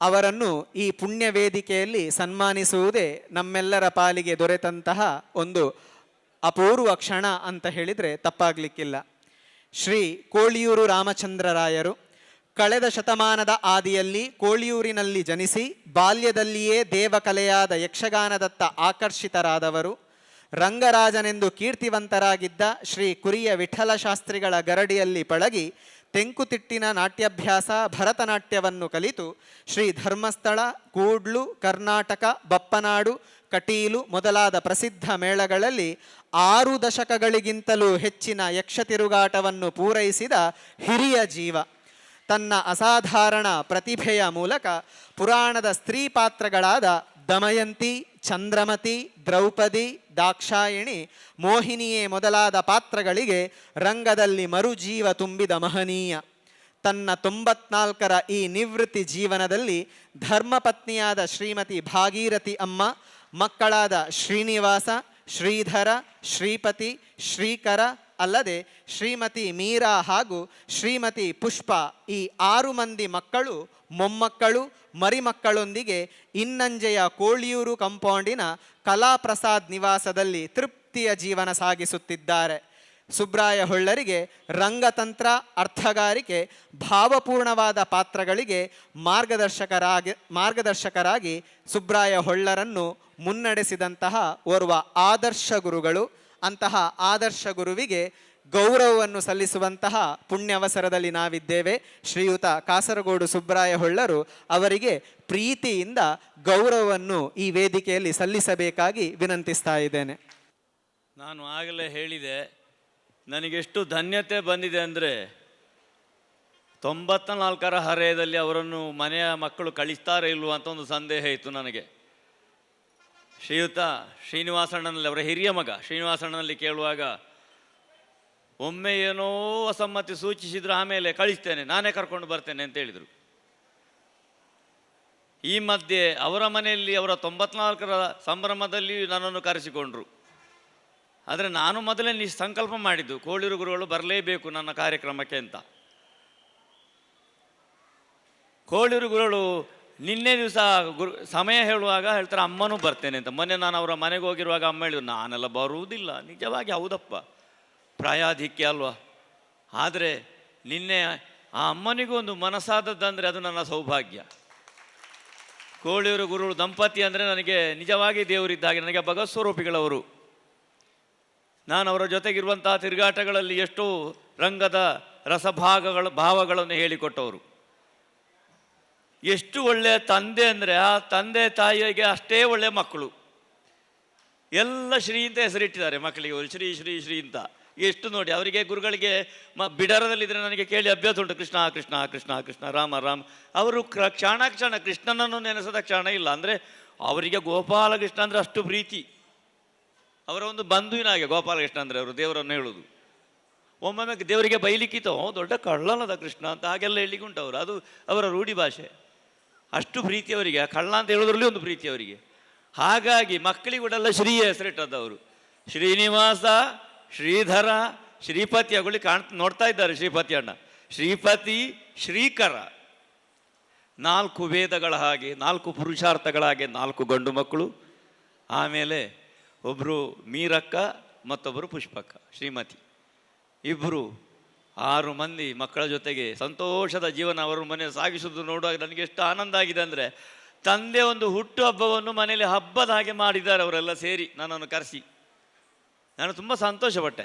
ಅವರನ್ನು ಈ ಪುಣ್ಯ ವೇದಿಕೆಯಲ್ಲಿ ಸನ್ಮಾನಿಸುವುದೇ ನಮ್ಮೆಲ್ಲರ ಪಾಲಿಗೆ ದೊರೆತಂತಹ ಒಂದು ಅಪೂರ್ವ ಕ್ಷಣ ಅಂತ ಹೇಳಿದರೆ ತಪ್ಪಾಗಲಿಕ್ಕಿಲ್ಲ. ಶ್ರೀ ಕೋಳಿಯೂರು ರಾಮಚಂದ್ರರಾಯರು ಕಳೆದ ಶತಮಾನದ ಆದಿಯಲ್ಲಿ ಕೋಳಿಯೂರಿನಲ್ಲಿ ಜನಿಸಿ ಬಾಲ್ಯದಲ್ಲಿಯೇ ದೇವಕಲೆಯಾದ ಯಕ್ಷಗಾನದತ್ತ ಆಕರ್ಷಿತರಾದವರು. ರಂಗರಾಜನೆಂದು ಕೀರ್ತಿವಂತರಾಗಿದ್ದ ಶ್ರೀ ಕುರಿಯ ವಿಠಲ ಶಾಸ್ತ್ರಿಗಳ ಗರಡಿಯಲ್ಲಿ ಪಳಗಿ ತೆಂಕುತಿಟ್ಟಿನ ನಾಟ್ಯಾಭ್ಯಾಸ ಭರತನಾಟ್ಯವನ್ನು ಕಲಿತು ಶ್ರೀ ಧರ್ಮಸ್ಥಳ, ಕೂಡ್ಲು, ಕರ್ನಾಟಕ, ಬಪ್ಪನಾಡು, ಕಟೀಲು ಮೊದಲಾದ ಪ್ರಸಿದ್ಧ ಮೇಳಗಳಲ್ಲಿ ಆರು ದಶಕಗಳಿಗಿಂತಲೂ ಹೆಚ್ಚಿನ ಯಕ್ಷ ತಿರುಗಾಟವನ್ನು ಪೂರೈಸಿದ ಹಿರಿಯ ಜೀವ. ತನ್ನ ಅಸಾಧಾರಣ ಪ್ರತಿಭೆಯ ಮೂಲಕ ಪುರಾಣದ ಸ್ತ್ರೀ ಪಾತ್ರಗಳಾದ ದಮಯಂತಿ, ಚಂದ್ರಮತಿ, ದ್ರೌಪದಿ ದಾಕ್ಷಾಯಿಣಿ ಮೋಹಿನಿಯೇ ಮೊದಲಾದ ಪಾತ್ರಗಳಿಗೆ ರಂಗದಲ್ಲಿ ಮರುಜೀವ ತುಂಬಿದ ಮಹನೀಯ. ತನ್ನ ತೊಂಬತ್ನಾಲ್ಕರ ಈ ನಿವೃತ್ತಿ ಜೀವನದಲ್ಲಿ ಧರ್ಮಪತ್ನಿಯಾದ ಶ್ರೀಮತಿ ಭಾಗೀರಥಿ ಅಮ್ಮ, ಮಕ್ಕಳಾದ ಶ್ರೀನಿವಾಸ, ಶ್ರೀಧರ, ಶ್ರೀಪತಿ, ಶ್ರೀಕರ ಅಲ್ಲದೆ ಶ್ರೀಮತಿ ಮೀರಾ ಹಾಗೂ ಶ್ರೀಮತಿ ಪುಷ್ಪ ಈ ಆರು ಮಂದಿ ಮಕ್ಕಳು ಮೊಮ್ಮಕ್ಕಳು, ಮರಿಮಕ್ಕಳೊಂದಿಗೆ ಇನ್ನಂಜೆಯ ಕೋಳಿಯೂರು ಕಂಪೌಂಡಿನ ಕಲಾಪ್ರಸಾದ್ ನಿವಾಸದಲ್ಲಿ ತೃಪ್ತಿಯ ಜೀವನ ಸಾಗಿಸುತ್ತಿದ್ದಾರೆ. ಸುಬ್ರಾಯ ಹೊಳ್ಳರಿಗೆ ರಂಗತಂತ್ರ, ಅರ್ಥಗಾರಿಕೆ, ಭಾವಪೂರ್ಣವಾದ ಪಾತ್ರಗಳಿಗೆ ಮಾರ್ಗದರ್ಶಕರಾಗಿ ಮಾರ್ಗದರ್ಶಕರಾಗಿ ಸುಬ್ರಾಯ ಹೊಳ್ಳರನ್ನು ಮುನ್ನಡೆಸಿದಂತಹ ಓರ್ವ ಆದರ್ಶ ಗುರುಗಳು, ಅಂತಹ ಆದರ್ಶ ಗುರುವಿಗೆ ಗೌರವವನ್ನು ಸಲ್ಲಿಸುವಂತಹ ಪುಣ್ಯವಸರದಲ್ಲಿ ನಾವಿದ್ದೇವೆ. ಶ್ರೀಯುತ ಕಾಸರಗೋಡು ಸುಬ್ರಾಯ ಹೊಳ್ಳರು ಅವರಿಗೆ ಪ್ರೀತಿಯಿಂದ ಗೌರವವನ್ನು ಈ ವೇದಿಕೆಯಲ್ಲಿ ಸಲ್ಲಿಸಬೇಕಾಗಿ ವಿನಂತಿಸ್ತಾ ಇದ್ದೇನೆ. ನಾನು ಆಗಲೇ ಹೇಳಿದೆ, ನನಗೆಷ್ಟು ಧನ್ಯತೆ ಬಂದಿದೆ ಅಂದರೆ ತೊಂಬತ್ತ ನಾಲ್ಕರ ಹರೆಯದಲ್ಲಿ ಅವರನ್ನು ಮನೆಯ ಮಕ್ಕಳು ಕಳಿಸ್ತಾರೆ ಇಲ್ವೋ ಅಂತ ಒಂದು ಸಂದೇಹ ಇತ್ತು ನನಗೆ. ಶ್ರೀಯುತ ಶ್ರೀನಿವಾಸಣ್ಣನಲ್ಲಿ, ಅವರ ಹಿರಿಯ ಮಗ ಶ್ರೀನಿವಾಸಣ್ಣನಲ್ಲಿ ಕೇಳುವಾಗ ಒಮ್ಮೆ ಏನೋ ಅಸಮ್ಮತಿ ಸೂಚಿಸಿದ್ರು ಆಮೇಲೆ ಕಳಿಸ್ತೇನೆ, ನಾನೇ ಕರ್ಕೊಂಡು ಬರ್ತೇನೆ ಅಂತ ಹೇಳಿದರು. ಈ ಮಧ್ಯೆ ಅವರ ಮನೆಯಲ್ಲಿ ಅವರ ತೊಂಬತ್ನಾಲ್ಕರ ಸಂಭ್ರಮದಲ್ಲಿ ನನ್ನನ್ನು ಕರೆಸಿಕೊಂಡ್ರು. ಆದರೆ ನಾನು ಮೊದಲೇ ನಿ ಸಂಕಲ್ಪ ಮಾಡಿದ್ದು, ಕೋಳಿರು ಗುರುಗಳು ಬರಲೇಬೇಕು ನನ್ನ ಕಾರ್ಯಕ್ರಮಕ್ಕೆ ಅಂತ. ಕೋಳಿರು ಗುರುಗಳು ನಿನ್ನೆ ದಿವಸ ಗುರು ಸಮಯ ಹೇಳುವಾಗ ಹೇಳ್ತಾರೆ, ಅಮ್ಮನೂ ಬರ್ತೇನೆ ಅಂತ. ಮೊನ್ನೆ ನಾನು ಅವರ ಮನೆಗೆ ಹೋಗಿರುವಾಗ ಅಮ್ಮ ಹೇಳಿದ್ರು, ನಾನೆಲ್ಲ ಬರುವುದಿಲ್ಲ, ನಿಜವಾಗಿ ಹೌದಪ್ಪ. ಪ್ರಾಯಾಧಿಕ್ಯ ಅಲ್ವಾ? ಆದರೆ ನಿನ್ನೆ ಆ ಅಮ್ಮನಿಗೂ ಒಂದು ಮನಸ್ಸಾದದ್ದಂದರೆ ಅದು ನನ್ನ ಸೌಭಾಗ್ಯ. ಕೋಳಿಯೂರು ಗುರುಗಳು ದಂಪತಿ ಅಂದರೆ ನನಗೆ ನಿಜವಾಗಿ ದೇವರಿದ್ದಾಗೆ ನನಗೆ ಭಗಸ್ವರೂಪಿಗಳವರು ಸ್ವರೂಪಿಗಳವರು ನಾನು ಅವರ ಜೊತೆಗಿರುವಂತಹ ತಿರುಗಾಟಗಳಲ್ಲಿ ಎಷ್ಟೋ ರಂಗದ ರಸಭಾಗಗಳ ಭಾವಗಳನ್ನು ಹೇಳಿಕೊಟ್ಟವರು. ಎಷ್ಟು ಒಳ್ಳೆಯ ತಂದೆ ಅಂದರೆ ಆ ತಂದೆ ತಾಯಿಗೆ ಅಷ್ಟೇ ಒಳ್ಳೆಯ ಮಕ್ಕಳು. ಎಲ್ಲ ಶ್ರೀ ಅಂತ ಹೆಸರಿಟ್ಟಿದ್ದಾರೆ ಮಕ್ಕಳಿಗೆ. ಶ್ರೀ ಶ್ರೀ ಶ್ರೀ ಅಂತ. ಎಷ್ಟು ನೋಡಿ ಅವರಿಗೆ ಗುರುಗಳಿಗೆ ಮ ಬಿಡರದಲ್ಲಿದ್ದರೆ ನನಗೆ ಕೇಳಿ ಅಭ್ಯಾಸ ಉಂಟು ಕೃಷ್ಣ ಕೃಷ್ಣ ಕೃಷ್ಣ ಕೃಷ್ಣ ರಾಮ ರಾಮ. ಅವರು ಕ್ರ ಕ್ಷಣ ಕ್ಷಣ ಕೃಷ್ಣನನ್ನು ನೆನೆಸದ ಕ್ಷಣ ಇಲ್ಲ. ಅಂದರೆ ಅವರಿಗೆ ಗೋಪಾಲಕೃಷ್ಣ ಅಂದರೆ ಅಷ್ಟು ಪ್ರೀತಿ. ಅವರ ಒಂದು ಬಂಧುವಿನ ಹಾಗೆ ಗೋಪಾಲಕೃಷ್ಣ ಅಂದರೆ ಅವರು ದೇವರನ್ನು ಹೇಳೋದು ಒಮ್ಮೊಮ್ಮೆ ದೇವರಿಗೆ ಬೈಲಿಕ್ಕಿತ್ತು "ಓ, ದೊಡ್ಡ ಕಳ್ಳನದ ಕೃಷ್ಣ ಅಂತ ಹಾಗೆಲ್ಲ ಹೇಳಲಿಕ್ಕೆ ಉಂಟು ಅವರು. ಅದು ಅವರ ರೂಢಿ ಭಾಷೆ. ಅಷ್ಟು ಪ್ರೀತಿ ಅವರಿಗೆ ಕಳ್ಳ ಅಂತ ಹೇಳೋದ್ರಲ್ಲಿ ಒಂದು ಪ್ರೀತಿ ಅವರಿಗೆ. ಹಾಗಾಗಿ ಮಕ್ಕಳಿಗೆ ಶ್ರೀಯ ಶ್ರೀ ಹೆಸರಿಟ್ಟದ್ದು ಶ್ರೀನಿವಾಸ ಶ್ರೀಧರ ಶ್ರೀಪತಿ ಅಗುಳಿ ಕಾಣ್ ನೋಡ್ತಾ ಇದ್ದಾರೆ ಶ್ರೀಪತಿ ಅಣ್ಣ. ಶ್ರೀಪತಿ ಶ್ರೀಕರ. ನಾಲ್ಕು ವೇದಗಳ ಹಾಗೆ, ನಾಲ್ಕು ಪುರುಷಾರ್ಥಗಳ ಹಾಗೆ ನಾಲ್ಕು ಗಂಡು ಮಕ್ಕಳು. ಆಮೇಲೆ ಒಬ್ಬರು ಮೀರಕ್ಕ ಮತ್ತೊಬ್ಬರು ಪುಷ್ಪಕ್ಕ, ಶ್ರೀಮತಿ. ಇಬ್ಬರು ಆರು ಮಂದಿ ಮಕ್ಕಳ ಜೊತೆಗೆ ಸಂತೋಷದ ಜೀವನ ಅವರು ಮನೆ ಸಾಗಿಸುವುದು ನೋಡುವಾಗ ನನಗೆ ಎಷ್ಟು ಆನಂದ ಆಗಿದೆ ಅಂದರೆ, ತಂದೆ ಒಂದು ಹುಟ್ಟು ಹಬ್ಬವನ್ನು ಮನೆಯಲ್ಲಿ ಹಬ್ಬದ ಹಾಗೆ ಮಾಡಿದ್ದಾರೆ ಅವರೆಲ್ಲ ಸೇರಿ ನನ್ನನ್ನು ಕರೆಸಿ. ನಾನು ತುಂಬ ಸಂತೋಷಪಟ್ಟೆ.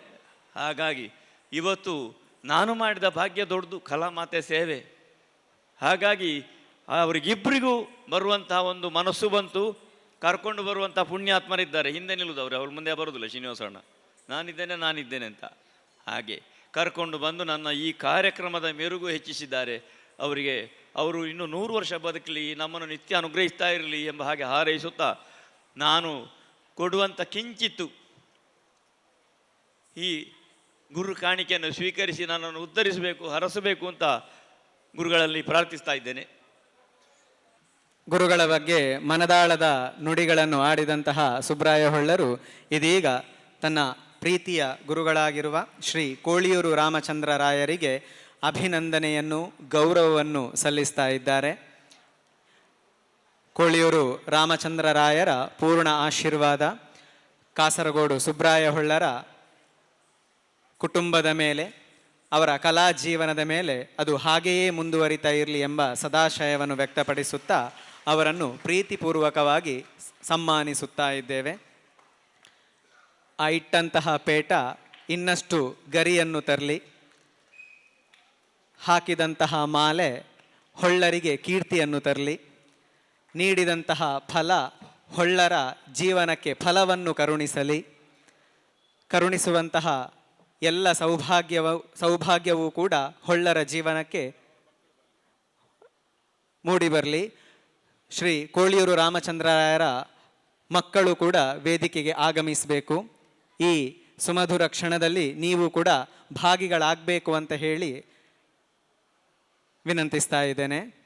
ಹಾಗಾಗಿ ಇವತ್ತು ನಾನು ಮಾಡಿದ ಭಾಗ್ಯ ದೊಡ್ಡದು, ಕಲಾಮಾತೆ ಸೇವೆ. ಹಾಗಾಗಿ ಅವರಿಗಿಬ್ಬರಿಗೂ ಬರುವಂಥ ಒಂದು ಮನಸ್ಸು ಬಂತು. ಕರ್ಕೊಂಡು ಬರುವಂಥ ಪುಣ್ಯಾತ್ಮರಿದ್ದಾರೆ. ಹಿಂದೆ ನಿಲ್ಲುದವರು, ಅವ್ರ ಮುಂದೆ ಬರೋದಿಲ್ಲ ಶ್ರೀನಿವಾಸಣ್ಣ ನಾನಿದ್ದೇನೆ ನಾನಿದ್ದೇನೆ ಅಂತ. ಹಾಗೆ ಕರ್ಕೊಂಡು ಬಂದು ನನ್ನ ಈ ಕಾರ್ಯಕ್ರಮದ ಮೆರುಗು ಹೆಚ್ಚಿಸಿದ್ದಾರೆ. ಅವರಿಗೆ, ಅವರು ಇನ್ನೂ ನೂರು ವರ್ಷ ಬದುಕಲಿ, ನಮ್ಮನ್ನು ನಿತ್ಯ ಅನುಗ್ರಹಿಸ್ತಾ ಇರಲಿ ಎಂಬ ಹಾಗೆ ಹಾರೈಸುತ್ತಾ, ನಾನು ಕೊಡುವಂಥ ಕಿಂಚಿತ್ತು ಈ ಗುರು ಕಾಣಿಕೆಯನ್ನು ಸ್ವೀಕರಿಸಿ ನನ್ನನ್ನು ಉದ್ಧರಿಸಬೇಕು ಹರಸಬೇಕು ಅಂತ ಗುರುಗಳಲ್ಲಿ ಪ್ರಾರ್ಥಿಸ್ತಾ ಇದ್ದೇನೆ. ಗುರುಗಳ ಬಗ್ಗೆ ಮನದಾಳದ ನುಡಿಗಳನ್ನು ಆಡಿದಂತಹ ಸುಬ್ರಾಯ ಹೊಳ್ಳರು ಇದೀಗ ತನ್ನ ಪ್ರೀತಿಯ ಗುರುಗಳಾಗಿರುವ ಶ್ರೀ ಕೋಳಿಯೂರು ರಾಮಚಂದ್ರ ರಾಯರಿಗೆ ಅಭಿನಂದನೆಯನ್ನು, ಗೌರವವನ್ನು ಸಲ್ಲಿಸ್ತಾ ಇದ್ದಾರೆ. ಕೋಳಿಯೂರು ರಾಮಚಂದ್ರ ರಾಯರ ಪೂರ್ಣ ಆಶೀರ್ವಾದ, ಕಾಸರಗೋಡು ಸುಬ್ರಾಯ ಹೊಳ್ಳರ ಕುಟುಂಬದ ಮೇಲೆ, ಅವರ ಕಲಾ ಜೀವನದ ಮೇಲೆ ಅದು ಹಾಗೆಯೇ ಮುಂದುವರಿತಾ ಇರಲಿ ಎಂಬ ಸದಾಶಯವನ್ನು ವ್ಯಕ್ತಪಡಿಸುತ್ತಾ ಅವರನ್ನು ಪ್ರೀತಿಪೂರ್ವಕವಾಗಿ ಸಮ್ಮಾನಿಸುತ್ತಾ ಇದ್ದೇವೆ. ಆ ಇಟ್ಟಂತಹ ಪೇಟ ಇನ್ನಷ್ಟು ಗರಿಯನ್ನು ತರಲಿ. ಹಾಕಿದಂತಹ ಮಾಲೆ ಹೊಳ್ಳರಿಗೆ ಕೀರ್ತಿಯನ್ನು ತರಲಿ. ನೀಡಿದಂತಹ ಫಲ ಹೊಳ್ಳರ ಜೀವನಕ್ಕೆ ಫಲವನ್ನು ಕರುಣಿಸಲಿ. ಕರುಣಿಸುವಂತಹ ಎಲ್ಲ ಸೌಭಾಗ್ಯವ, ಸೌಭಾಗ್ಯವೂ ಕೂಡ ಹೊಳ್ಳರ ಜೀವನಕ್ಕೆ ಮೂಡಿಬರಲಿ ಶ್ರೀ ಕೋಳಿಯೂರು ರಾಮಚಂದ್ರರಾಯರ ಮಕ್ಕಳು ಕೂಡ ವೇದಿಕೆಗೆ ಆಗಮಿಸಬೇಕು. ಈ ಸುಮಧುರ ಕ್ಷಣದಲ್ಲಿ ನೀವು ಕೂಡ ಭಾಗಿಗಳಾಗಬೇಕು ಅಂತ ಹೇಳಿ ವಿನಂತಿಸ್ತಾ ಇದ್ದೇನೆ.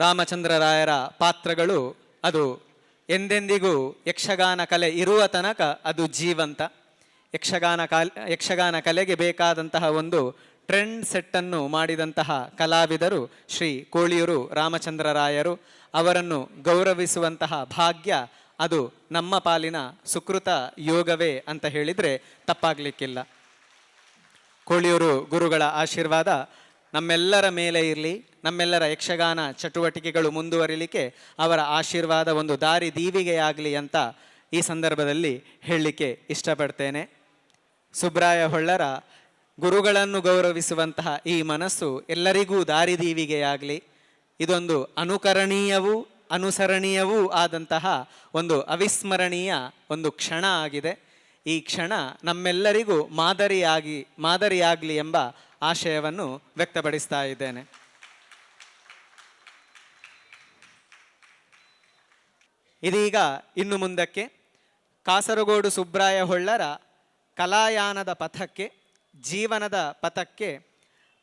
ರಾಮಚಂದ್ರರಾಯರ ಪಾತ್ರಗಳು ಅದು ಎಂದೆಂದಿಗೂ ಯಕ್ಷಗಾನ ಕಲೆ ಇರುವ ತನಕ ಅದು ಜೀವಂತ. ಯಕ್ಷಗಾನ ಕಾಲ್, ಯಕ್ಷಗಾನ ಕಲೆಗೆ ಬೇಕಾದಂತಹ ಒಂದು ಟ್ರೆಂಡ್ ಸೆಟ್ಟನ್ನು ಮಾಡಿದಂತಹ ಕಲಾವಿದರು ಶ್ರೀ ಕೋಳಿಯೂರು ರಾಮಚಂದ್ರರಾಯರು ಅವರನ್ನು ಗೌರವಿಸುವಂತಹ ಭಾಗ್ಯ ಅದು ನಮ್ಮ ಪಾಲಿನ ಸುಕೃತ ಯೋಗವೇ ಅಂತ ಹೇಳಿದರೆ ತಪ್ಪಾಗಲಿಕ್ಕಿಲ್ಲ. ಕೋಳಿಯೂರು ಗುರುಗಳ ಆಶೀರ್ವಾದ ನಮ್ಮೆಲ್ಲರ ಮೇಲೆ ಇರಲಿ, ನಮ್ಮೆಲ್ಲರ ಯಕ್ಷಗಾನ ಚಟುವಟಿಕೆಗಳು ಮುಂದುವರಿಲಿಕ್ಕೆ ಅವರ ಆಶೀರ್ವಾದ ಒಂದು ದಾರಿ ದೀವಿಗೆಯಾಗಲಿ ಅಂತ ಈ ಸಂದರ್ಭದಲ್ಲಿ ಹೇಳಲಿಕ್ಕೆ ಇಷ್ಟಪಡ್ತೇನೆ. ಸುಬ್ರಾಯ ಹೊಳ್ಳರ, ಗುರುಗಳನ್ನು ಗೌರವಿಸುವಂತಹ ಈ ಮನಸ್ಸು ಎಲ್ಲರಿಗೂ ದಾರಿದೀವಿಗೆಯಾಗಲಿ ಇದೊಂದು ಅನುಕರಣೀಯವೂ, ಅನುಸರಣೀಯವೂ ಆದಂತಹ ಒಂದು ಅವಿಸ್ಮರಣೀಯ ಒಂದು ಕ್ಷಣ ಆಗಿದೆ. ಈ ಕ್ಷಣ ನಮ್ಮೆಲ್ಲರಿಗೂ ಮಾದರಿಯಾಗಿ, ಮಾದರಿಯಾಗಲಿ ಎಂಬ ಆಶಯವನ್ನು ವ್ಯಕ್ತಪಡಿಸ್ತಾ ಇದ್ದೇನೆ. ಇದೀಗ ಇನ್ನು ಮುಂದಕ್ಕೆ ಕಾಸರಗೋಡು ಸುಬ್ರಾಯ ಹೊಳ್ಳರ ಕಲಾಯಾನದ ಪಥಕ್ಕೆ, ಜೀವನದ ಪಥಕ್ಕೆ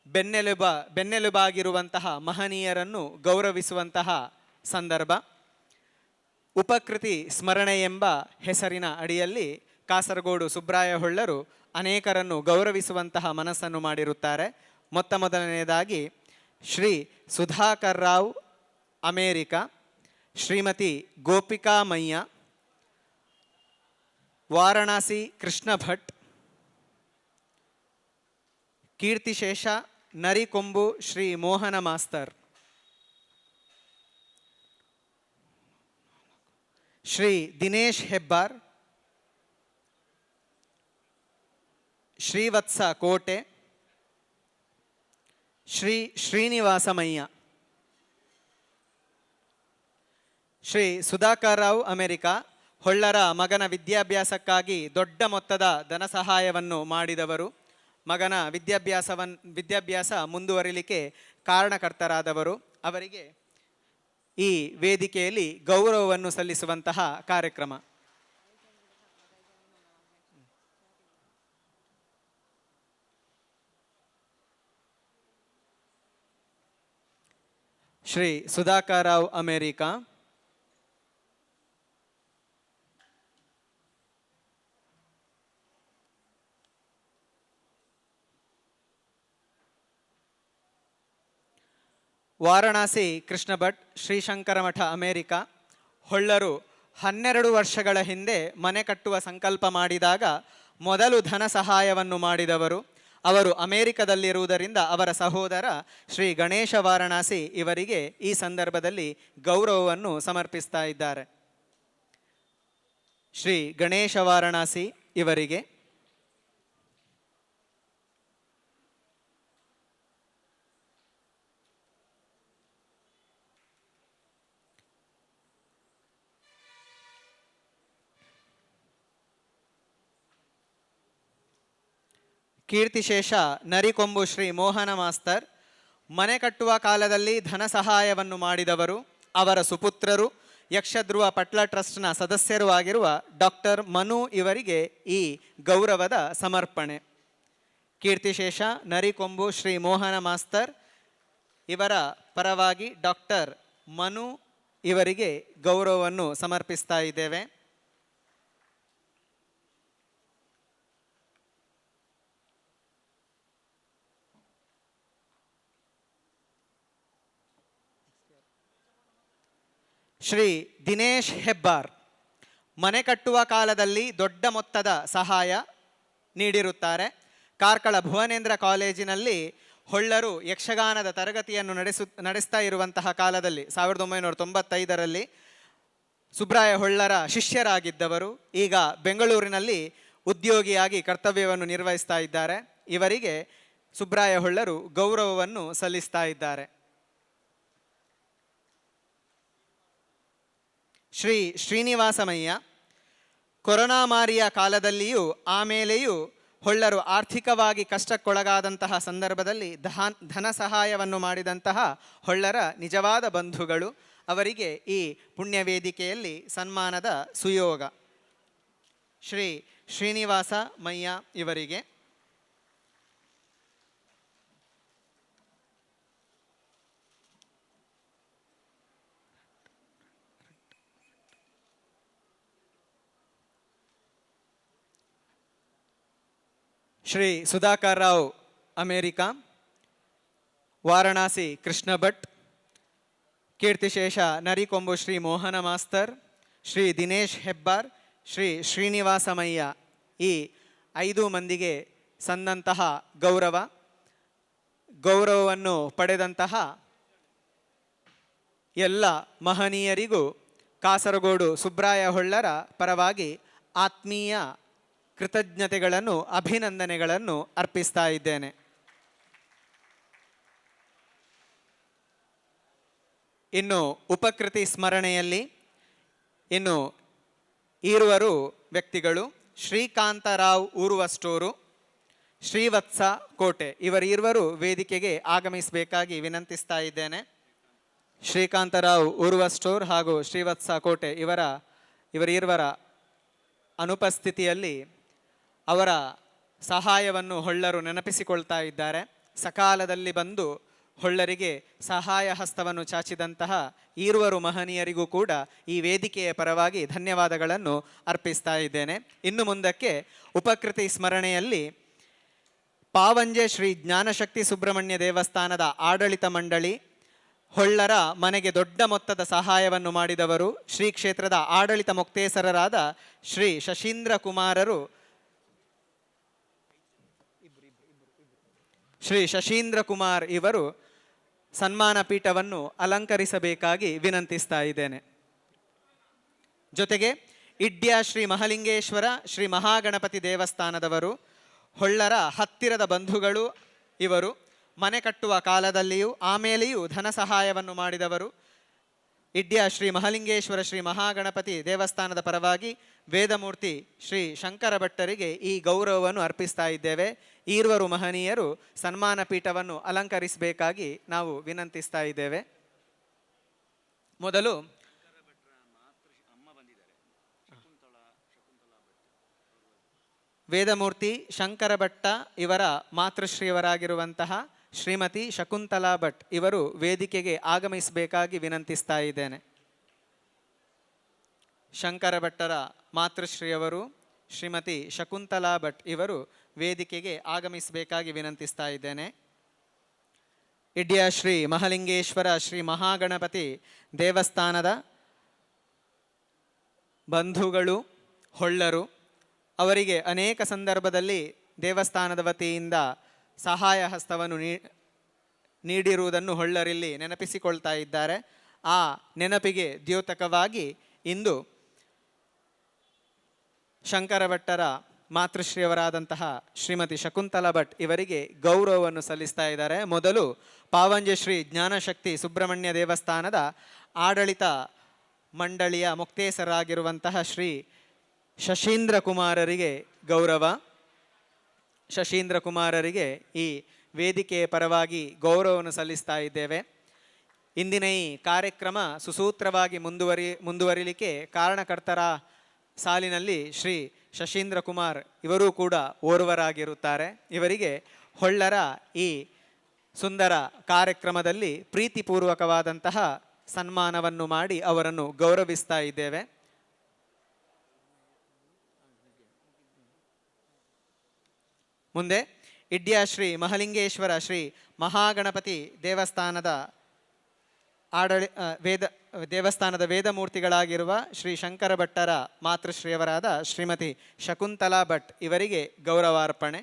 ಬೆನ್ನೆಲುಬ, ಬೆನ್ನೆಲುಬಾಗಿರುವಂತಹ ಮಹನೀಯರನ್ನು ಗೌರವಿಸುವಂತಹ ಸಂದರ್ಭ. ಉಪಕೃತಿ ಸ್ಮರಣೆ ಎಂಬ ಹೆಸರಿನ ಅಡಿಯಲ್ಲಿ ಕಾಸರಗೋಡು ಸುಬ್ರಾಯ ಹೊಳ್ಳರು ಅನೇಕರನ್ನು ಗೌರವಿಸುವಂತಹ ಮನಸ್ಸನ್ನು ಮಾಡಿರುತ್ತಾರೆ. ಮೊತ್ತ ಮೊದಲನೆಯದಾಗಿ ಶ್ರೀ ಸುಧಾಕರ್ ರಾವ್, ಅಮೇರಿಕ, ಶ್ರೀಮತಿ ಗೋಪಿಕಾ ಮಯ್ಯ ವಾರಣಾಸಿ ಕೃಷ್ಣ ಭಟ್ ಕೀರ್ತಿಶೇಷ ನರಿಕೊಂಬು ಶ್ರೀ ಮೋಹನ ಮಾಸ್ತರ್, ಶ್ರೀ ದಿನೇಶ್ ಹೆಬ್ಬಾರ್ ಶ್ರೀವತ್ಸ ಕೋಟೆ, ಶ್ರೀ ಶ್ರೀನಿವಾಸಮಯ್ಯ, ಶ್ರೀ ಸುಧಾಕರ್ ರಾವ್ ಅಮೆರಿಕ, ಹೊಳ್ಳರ ಮಗನ ವಿದ್ಯಾಭ್ಯಾಸಕ್ಕಾಗಿ ದೊಡ್ಡ ಮೊತ್ತದ ಧನ ಸಹಾಯವನ್ನು ಮಾಡಿದವರು. ಮಗನ ವಿದ್ಯಾಭ್ಯಾಸವನ್, ವಿದ್ಯಾಭ್ಯಾಸ ಮುಂದುವರಿಲಿಕ್ಕೆ ಕಾರಣಕರ್ತರಾದವರು. ಅವರಿಗೆ ಈ ವೇದಿಕೆಯಲ್ಲಿ ಗೌರವವನ್ನು ಸಲ್ಲಿಸುವಂತಹ ಕಾರ್ಯಕ್ರಮ. Shri Sudhakar America America. Varanasi Krishna Bhat Shrishankara Math America. ಹೊಳ್ಳರು ಹನ್ನೆರಡು ವರ್ಷಗಳ ಹಿಂದೆ ಮನೆ ಕಟ್ಟುವ ಸಂಕಲ್ಪ ಮಾಡಿದಾಗ ಮೊದಲು ಧನ ಸಹಾಯವನ್ನು ಮಾಡಿದವರು. ಅವರು ಅಮೇರಿಕದಲ್ಲಿರುವುದರಿಂದ ಅವರ ಸಹೋದರ ಶ್ರೀ ಗಣೇಶ ವಾರಣಾಸಿ ಇವರಿಗೆ ಈ ಸಂದರ್ಭದಲ್ಲಿ ಗೌರವವನ್ನು ಸಮರ್ಪಿಸ್ತಾ ಇದ್ದಾರೆ. ಶ್ರೀ ಗಣೇಶ ವಾರಣಾಸಿ ಇವರಿಗೆ ಕೀರ್ತಿಶೇಷ ನರಿಕೊಂಬು ಶ್ರೀ ಮೋಹನ ಮಾಸ್ತರ್. ಮನೆ ಕಟ್ಟುವ ಕಾಲದಲ್ಲಿ ಧನ ಸಹಾಯವನ್ನು ಮಾಡಿದವರು ಅವರ ಸುಪುತ್ರರು, ಯಕ್ಷಧ್ರುವ ಪಟ್ಲ ಟ್ರಸ್ಟ್ನ ಸದಸ್ಯರೂ ಆಗಿರುವ ಡಾಕ್ಟರ್ ಮನು ಇವರಿಗೆ ಈ ಗೌರವದ ಸಮರ್ಪಣೆ. ಕೀರ್ತಿಶೇಷ ನರಿಕೊಂಬು ಶ್ರೀ ಮೋಹನ ಮಾಸ್ತರ್ ಇವರ ಪರವಾಗಿ ಡಾಕ್ಟರ್ ಮನು ಇವರಿಗೆ ಗೌರವವನ್ನು ಸಮರ್ಪಿಸ್ತಾ ಇದ್ದೇವೆ. ಶ್ರೀ ದಿನೇಶ್ ಹೆಬ್ಬಾರ್. ಮನೆ ಕಟ್ಟುವ ಕಾಲದಲ್ಲಿ ದೊಡ್ಡ ಮೊತ್ತದ ಸಹಾಯ ನೀಡಿರುತ್ತಾರೆ. ಕಾರ್ಕಳ ಭುವನೇಂದ್ರ ಕಾಲೇಜಿನಲ್ಲಿ ಹೊಳ್ಳರು ಯಕ್ಷಗಾನದ ತರಗತಿಯನ್ನು ನಡೆಸು, ನಡೆಸ್ತಾ ಇರುವಂತಹ ಕಾಲದಲ್ಲಿ ಸಾವಿರದ ಒಂಬೈನೂರ ತೊಂಬತ್ತೈದರಲ್ಲಿ ಸುಬ್ರಾಯ ಹೊಳ್ಳರ ಶಿಷ್ಯರಾಗಿದ್ದವರು, ಈಗ ಬೆಂಗಳೂರಿನಲ್ಲಿ ಉದ್ಯೋಗಿಯಾಗಿ ಕರ್ತವ್ಯವನ್ನು ನಿರ್ವಹಿಸ್ತಾ ಇದ್ದಾರೆ. ಇವರಿಗೆ ಸುಬ್ರಾಯ ಹೊಳ್ಳರು ಗೌರವವನ್ನು ಸಲ್ಲಿಸ್ತಾ ಇದ್ದಾರೆ. ಶ್ರೀ ಶ್ರೀನಿವಾಸಮಯ್ಯ, ಕೊರೋನಾ ಮಾರಿಯ ಕಾಲದಲ್ಲಿಯೂ ಆಮೇಲೆಯೂ ಹೊಳ್ಳರು ಆರ್ಥಿಕವಾಗಿ ಕಷ್ಟಕ್ಕೊಳಗಾದಂತಹ ಸಂದರ್ಭದಲ್ಲಿ ಧನ ಧನ ಸಹಾಯವನ್ನು ಮಾಡಿದಂತಹ ಹೊಳ್ಳರ ನಿಜವಾದ ಬಂಧುಗಳು, ಅವರಿಗೆ ಈ ಪುಣ್ಯ ವೇದಿಕೆಯಲ್ಲಿ ಸನ್ಮಾನದ ಸುಯೋಗ. ಶ್ರೀ ಶ್ರೀನಿವಾಸ ಮಯ್ಯ ಇವರಿಗೆ. ಶ್ರೀ ಸುಧಾಕರ್ ರಾವ್ ಅಮೇರಿಕಾ, ವಾರಣಾಸಿ ಕೃಷ್ಣ ಭಟ್, ಕೀರ್ತಿಶೇಷ ನರಿಕೊಂಬು ಶ್ರೀ ಮೋಹನ ಮಾಸ್ತರ್, ಶ್ರೀ ದಿನೇಶ್ ಹೆಬ್ಬಾರ್, ಶ್ರೀ ಶ್ರೀನಿವಾಸಮಯ್ಯ ಈ ಐದು ಮಂದಿಗೆ ಸಂದಂತಹ ಗೌರವ, ಗೌರವವನ್ನು ಪಡೆದಂತಹ ಎಲ್ಲ ಮಹನೀಯರಿಗೂ ಕಾಸರಗೋಡು ಸುಬ್ರಾಯ ಹೊಳ್ಳರ ಪರವಾಗಿ ಆತ್ಮೀಯ ಕೃತಜ್ಞತೆಗಳನ್ನು, ಅಭಿನಂದನೆಗಳನ್ನು ಅರ್ಪಿಸ್ತಾ ಇದ್ದೇನೆ. ಇನ್ನು ಉಪಕೃತಿ ಸ್ಮರಣೆಯಲ್ಲಿ ಇನ್ನು ಈರುವರು ವ್ಯಕ್ತಿಗಳು ಶ್ರೀಕಾಂತರಾವ್ ಊರುವಷ್ಟೋರು, ಶ್ರೀವತ್ಸ ಕೋಟೆ. ಇವರಿರುವರು ವೇದಿಕೆಗೆ ಆಗಮಿಸಬೇಕಾಗಿ ವಿನಂತಿಸ್ತಾ ಇದ್ದೇನೆ. ಶ್ರೀಕಾಂತರಾವ್ ಊರುವಸ್ಟೋರ್ ಹಾಗೂ ಶ್ರೀವತ್ಸ ಕೋಟೆ ಇವರ, ಇವರಿರುವರ ಅನುಪಸ್ಥಿತಿಯಲ್ಲಿ ಅವರ ಸಹಾಯವನ್ನು ಹೊಳ್ಳರು ನೆನಪಿಸಿಕೊಳ್ತಾ ಇದ್ದಾರೆ. ಸಕಾಲದಲ್ಲಿ ಬಂದು ಹೊಳ್ಳರಿಗೆ ಸಹಾಯ ಹಸ್ತವನ್ನು ಚಾಚಿದಂತಹ ಈರುವರು ಮಹನೀಯರಿಗೂ ಕೂಡ ಈ ವೇದಿಕೆಯ ಪರವಾಗಿ ಧನ್ಯವಾದಗಳನ್ನು ಅರ್ಪಿಸ್ತಾ ಇದ್ದೇನೆ. ಇನ್ನು ಮುಂದಕ್ಕೆ ಉಪಕೃತಿ ಸ್ಮರಣೆಯಲ್ಲಿ ಪಾವಂಜೆ ಶ್ರೀ ಜ್ಞಾನಶಕ್ತಿ ಸುಬ್ರಹ್ಮಣ್ಯ ದೇವಸ್ಥಾನದ ಆಡಳಿತ ಮಂಡಳಿ, ಹೊಳ್ಳರ ಮನೆಗೆ ದೊಡ್ಡ ಮೊತ್ತದ ಸಹಾಯವನ್ನು ಮಾಡಿದವರು ಶ್ರೀ ಕ್ಷೇತ್ರದ ಆಡಳಿತ ಮೊಕ್ತೇಸರರಾದ ಶ್ರೀ ಶಶೀಂದ್ರ ಕುಮಾರರು ಶ್ರೀ ಶಶೀಂದ್ರ ಕುಮಾರ್ ಇವರು ಸನ್ಮಾನ ಪೀಠವನ್ನು ಅಲಂಕರಿಸಬೇಕಾಗಿ ವಿನಂತಿಸ್ತಾ ಇದ್ದೇನೆ. ಜೊತೆಗೆ ಇಡ್ಯ ಶ್ರೀ ಮಹಲಿಂಗೇಶ್ವರ, ಶ್ರೀ ಮಹಾಗಣಪತಿ ದೇವಸ್ಥಾನದವರು, ಹೊಳ್ಳರ ಹತ್ತಿರದ ಬಂಧುಗಳು ಇವರು, ಮನೆ ಕಟ್ಟುವ ಕಾಲದಲ್ಲಿಯೂ ಆಮೇಲೆಯೂ ಧನ ಸಹಾಯವನ್ನು ಮಾಡಿದವರು ಇಡ್ಯ ಶ್ರೀ ಮಹಲಿಂಗೇಶ್ವರ ಶ್ರೀ ಮಹಾಗಣಪತಿ ದೇವಸ್ಥಾನದ ಪರವಾಗಿ ವೇದಮೂರ್ತಿ ಶ್ರೀ ಶಂಕರ ಭಟ್ಟರಿಗೆ ಈ ಗೌರವವನ್ನು ಅರ್ಪಿಸ್ತಾ ಇದ್ದೇವೆ. ಈರ್ವರು ಮಹನೀಯರು ಸನ್ಮಾನ ಪೀಠವನ್ನು ಅಲಂಕರಿಸಬೇಕಾಗಿ ನಾವು ವಿನಂತಿಸ್ತಾ ಇದ್ದೇವೆ. ಮೊದಲು ವೇದಮೂರ್ತಿ ಶಂಕರ ಭಟ್ಟ ಇವರ ಮಾತೃಶ್ರೀಯವರಾಗಿರುವಂತಹ ಶ್ರೀಮತಿ ಶಕುಂತಲಾ ಭಟ್ ಇವರು ವೇದಿಕೆಗೆ ಆಗಮಿಸಬೇಕಾಗಿ ವಿನಂತಿಸ್ತಾ ಇದ್ದೇನೆ. ಶಂಕರ ಭಟ್ಟರ ಮಾತೃಶ್ರೀಯವರು ಶ್ರೀಮತಿ ಶಕುಂತಲಾ ಭಟ್ ಇವರು ವೇದಿಕೆಗೆ ಆಗಮಿಸಬೇಕಾಗಿ ವಿನಂತಿಸ್ತಾ ಇದ್ದೇನೆ. ಇಡ್ಯ ಶ್ರೀ ಮಹಲಿಂಗೇಶ್ವರ ಶ್ರೀ ಮಹಾಗಣಪತಿ ದೇವಸ್ಥಾನದ ಬಂಧುಗಳು, ಹೊಳ್ಳರು ಅವರಿಗೆ ಅನೇಕ ಸಂದರ್ಭದಲ್ಲಿ ದೇವಸ್ಥಾನದ ವತಿಯಿಂದ ಸಹಾಯ ಹಸ್ತವನ್ನು ನೀಡಿರುವುದನ್ನು ಹೊಳ್ಳರಿಲ್ಲಿ ನೆನಪಿಸಿಕೊಳ್ತಾ ಇದ್ದಾರೆ. ಆ ನೆನಪಿಗೆ ದ್ಯೋತಕವಾಗಿ ಇಂದು ಶಂಕರಭಟ್ಟರ ಮಾತೃಶ್ರೀಯವರಾದಂತಹ ಶ್ರೀಮತಿ ಶಕುಂತಲಾ ಭಟ್ ಇವರಿಗೆ ಗೌರವವನ್ನು ಸಲ್ಲಿಸ್ತಾ ಇದ್ದಾರೆ. ಮೊದಲು ಪಾವಂಜೆ ಶ್ರೀ ಜ್ಞಾನಶಕ್ತಿ ಸುಬ್ರಹ್ಮಣ್ಯ ದೇವಸ್ಥಾನದ ಆಡಳಿತ ಮಂಡಳಿಯ ಮುಕ್ತೇಸರಾಗಿರುವಂತಹ ಶ್ರೀ ಶಶೀಂದ್ರ ಕುಮಾರರಿಗೆ ಗೌರವ. ಶಶೀಂದ್ರ ಕುಮಾರರಿಗೆ ಈ ವೇದಿಕೆಯ ಪರವಾಗಿ ಗೌರವವನ್ನು ಸಲ್ಲಿಸ್ತಾ ಇದ್ದೇವೆ. ಇಂದಿನ ಈ ಕಾರ್ಯಕ್ರಮ ಸುಸೂತ್ರವಾಗಿ ಮುಂದುವರಿ, ಮುಂದುವರಿಲಿಕ್ಕೆ ಕಾರಣಕರ್ತರ ಸಾಲಿನಲ್ಲಿ ಶ್ರೀ ಶಶೀಂದ್ರ ಕುಮಾರ್ ಇವರೂ ಕೂಡ ಓರ್ವರಾಗಿರುತ್ತಾರೆ. ಇವರಿಗೆ ಹೊಳ್ಳರ ಈ ಸುಂದರ ಕಾರ್ಯಕ್ರಮದಲ್ಲಿ ಪ್ರೀತಿಪೂರ್ವಕವಾದಂತಹ ಸನ್ಮಾನವನ್ನು ಮಾಡಿ ಅವರನ್ನು ಗೌರವಿಸ್ತಾ ಇದ್ದೇವೆ. ಮುಂದೆ ಇಡ್ಯಾ ಶ್ರೀ ಮಹಲಿಂಗೇಶ್ವರ ಶ್ರೀ ಮಹಾಗಣಪತಿ ದೇವಸ್ಥಾನದ ಆಡಳಿ ವೇದ, ದೇವಸ್ಥಾನದ ವೇದಮೂರ್ತಿಗಳಾಗಿರುವ ಶ್ರೀ ಶಂಕರ ಭಟ್ಟರ ಮಾತೃಶ್ರೀಯವರಾದ ಶ್ರೀಮತಿ ಶಕುಂತಲಾ ಭಟ್ ಇವರಿಗೆ ಗೌರವಾರ್ಪಣೆ.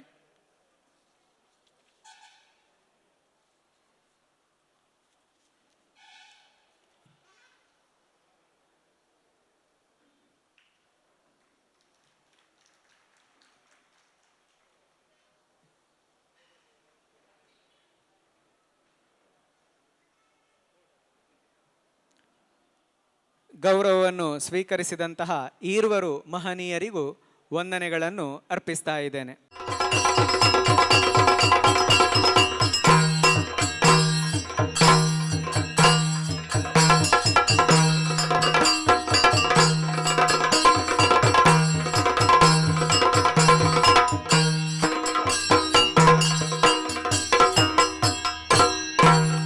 ಗೌರವವನ್ನು ಸ್ವೀಕರಿಸಿದಂತಹ ಈರ್ವರು ಮಹನೀಯರಿಗೂ ವಂದನೆಗಳನ್ನು ಅರ್ಪಿಸ್ತಾ ಇದ್ದೇನೆ.